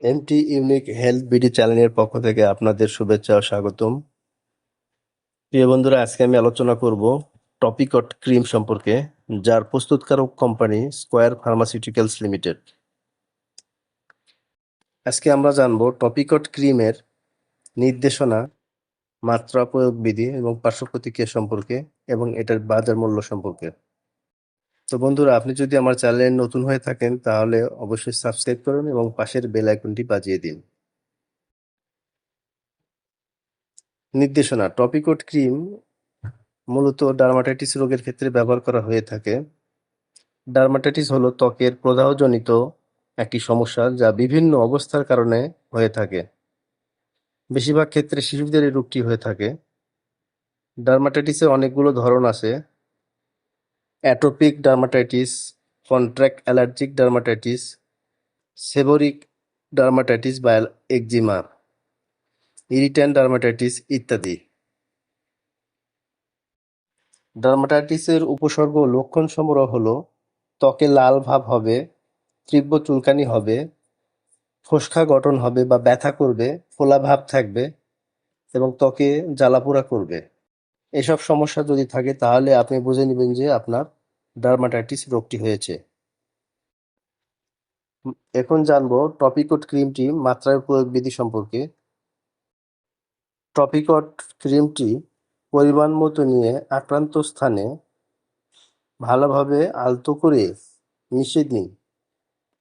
MT unique health BD চ্যানেলের পক্ষ থেকে আপনাদের শুভেচ্ছা ও স্বাগতম। প্রিয় বন্ধুরা, আজকে আমি আলোচনা করব টপিকট ক্রিম সম্পর্কে, যার প্রস্তুতকারক কোম্পানি স্কোয়ার ফার্মাসিউটিক্যালস লিমিটেড। আজকে আমরা জানব টপিকট ক্রিমের নির্দেশনা, মাত্রা প্রয়োগ বিধি এবং পার্শ্ব প্রতিক্রিয়া সম্পর্কে এবং এটার বাজার মূল্য সম্পর্কে। তো বন্ধুরা, আপনি যদি আমার চ্যানেলে নতুন হয়ে থাকেন, তাহলে অবশ্যই সাবস্ক্রাইব করুন এবং পাশের বেল আইকনটি বাজিয়ে দিন। নির্দেশনা টপিকোট ক্রিম মূলত ডার্মাটাইটিস রোগের ক্ষেত্রে ব্যবহার করা হয়ে থাকে। ডার্মাটাইটিস হলো ত্বকের প্রদাহজনিত একটি সমস্যা যা বিভিন্ন অবস্থার কারণে হয়ে থাকে। বেশিরভাগ ক্ষেত্রে শিশুদের এই রোগটি হয়ে থাকে। ডার্মাটাইটিসের অনেকগুলো ধরন আছে। Atopic dermatitis, contract allergic dermatitis, seborrheic dermatitis বা একজিমা ইরিট্যান্ট ডার্মাটাইটিস ইত্যাদি। ডার্মাটাইটিসের উপসর্গ লক্ষণ সমূহ হলো, ত্বকে লাল ভাব হবে, তীব্র চুলকানি হবে, ফোসকা গঠন হবে বা ব্যথা করবে, ফোলা ভাব থাকবে এবং ত্বকে জ্বালাপোড়া করবে। এসব সমস্যা যদি থাকে, তাহলে আপনি বুঝে নেবেন যে আপনার ডার্মাটাইটিস রোগটি হয়েছে। এখন জানব টপিকট ক্রিমটি মাত্রার প্রয়োগ বিধি সম্পর্কে। টপিকট ক্রিমটি পরিমাণ মতো নিয়ে আক্রান্ত স্থানে ভালোভাবে আলতো করে মিশিয়ে দিন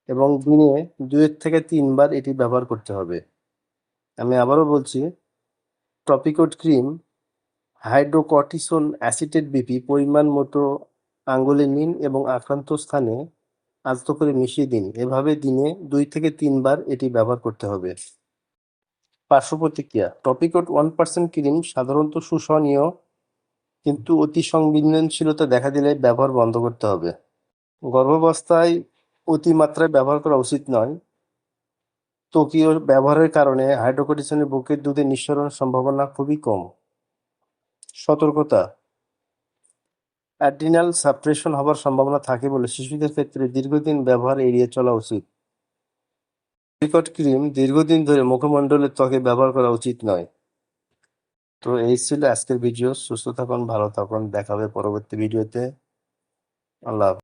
এবং দিনে দুয়ের থেকে তিনবার এটি ব্যবহার করতে হবে। আমি আবারও বলছি, topical cream hydrocortisone acetate BP পরিমাণ মতো আঙ্গুলে নিন এবং আক্রান্ত স্থানে আলতো করে মিশিয়ে দিন। এভাবে দিনে দুই থেকে তিনবার এটি ব্যবহার করতে হবে। পার্শ্ব প্রতিক্রিয়া। টপিকট ওয়ান পার্সেন্ট ক্রিম সাধারণত সুসহনীয়, কিন্তু অতি সংবেদনশীলতা দেখা দিলে ব্যবহার বন্ধ করতে হবে। গর্ভাবস্থায় অতিমাত্রায় ব্যবহার করা উচিত নয়। ত্বকীয় ব্যবহারের কারণে হাইড্রোকর্টিসনের বুকের দুধের নিঃসরণের সম্ভাবনা খুবই কম। সতর্কতা। অ্যাড্রিনাল সাপ্রেশন হবার সম্ভাবনা থাকে বলে শিশুদের ক্ষেত্রে দীর্ঘদিন ব্যবহার এড়িয়ে চলা উচিত। টপিকট ক্রিম দীর্ঘদিন ধরে মুখমণ্ডলের ত্বকে ব্যবহার করা উচিত নয়। তো এই ছিল আজকের ভিডিও। সুস্থ থাকুন, ভালো থাকুন। দেখাবে পরবর্তী ভিডিওতে। আল্লাহ।